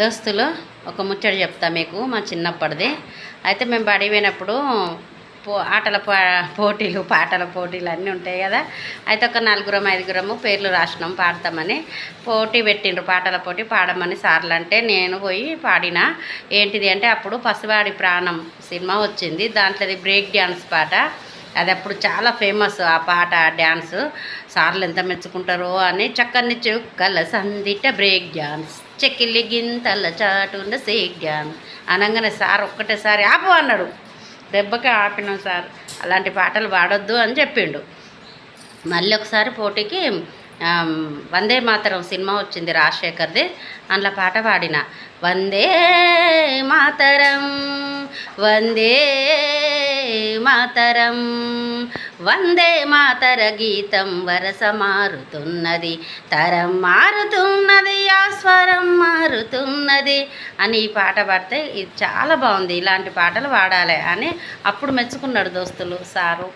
దోస్తులు ఒక ముచ్చట చెప్తా మీకు మా చిన్నప్పటిది. అయితే మేము బడి పోయినప్పుడు పో ఆటల పోటీలు పాటల పోటీలు అన్నీ ఉంటాయి కదా. అయితే ఒక నలుగురం ఐదుగురము పేర్లు రాసినాం పాడతామని. పోటీ పెట్టిండ్రు పాటల పోటీ పాడమని సార్లు అంటే నేను పోయి పాడిన. ఏంటిది అంటే అప్పుడు పసివాడి ప్రాణం సినిమా వచ్చింది. దాంట్లోది బ్రేక్ డ్యాన్స్ పాట. అది అప్పుడు చాలా ఫేమస్ ఆ పాట ఆ డ్యాన్స్. సార్లు ఎంత మెచ్చుకుంటారో అని చక్కని చుక్కల సందిట బ్రేక్ డ్యాన్స్. చెక్కిలి గింతల చాటున్న సేక్ డ్యాన్స్ అనగానే సార్ ఒక్కటేసారి ఆపు అన్నాడు. దెబ్బకి ఆపినాం సార్. అలాంటి పాటలు పాడొద్దు అని చెప్పిండు. మళ్ళీ ఒకసారి పోటీకి వందే మాతరం సినిమా వచ్చింది రాజశేఖర్ది. అందులో పాట పాడిన వందే మాతరం వందే మాతరం. వందే మాతర గీతం వరస మారుతున్నది తరం మారుతున్నది ఆ స్వరం మారుతున్నది అని ఈ పాట పాడితే ఇది చాలా బాగుంది. ఇలాంటి పాటలు పాడాలి అని అప్పుడు మెచ్చుకున్నాడు దోస్తులు సారు.